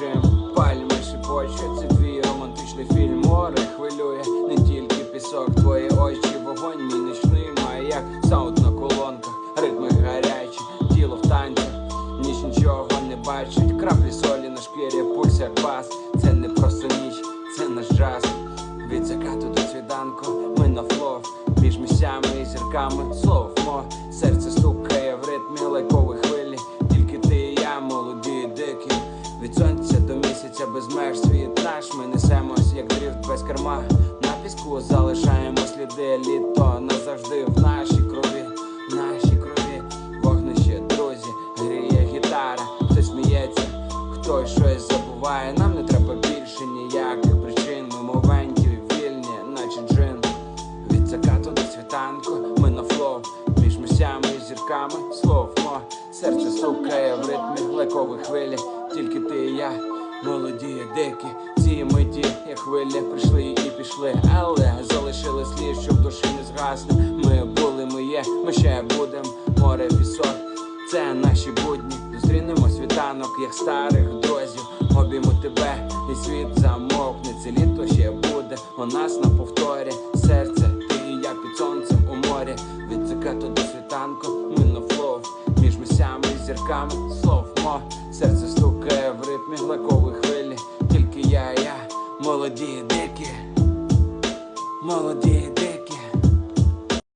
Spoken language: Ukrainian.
Джим, пальми шепоче, це твій романтичний фільм, море хвилює не тільки пісок, твої очі, вогонь, мій нічний маяк, саунд на колонках, ритми гарячі, тіло в танці, ніч нічого не бачить, краплі солі на шкірі, пульс як бас, це не просто ніч, це наш джаз Від закату до свіданку, ми на флов між місцями і зірками, слово мо світ Ми несемось, як дріфт без керма На піску залишаємо сліди Літо назавжди в нашій крові, в нашій крові Вогнище, друзі, гріє гітара, хтось сміється, хтось щось забуває. Нам не треба більше ніяких причин. Ми мовенті вільні, наче джин. Від закату до світанку ми на флоу Між місцями і зірками словмо Серце стукає в ритмі лайкової хвилі Тільки ти і я, і дикі Ці миті, як хвилі, прийшли і пішли Але залишили слід, що в душі не згасли. Ми були, ми є, ми ще будем. Море, пісок, це наші будні. Зустрінемо світанок, як старих друзів. Обійму тебе, і світ замовкне. Це літо ще буде у нас на повторі. Серце, ти і я під сонцем у морі. Від закату до світанку ми на флоу. Між місцями і зірками словмо Серце стукає в ритмі глакової хвилі. Тільки я, я, молоді дикі. Молоді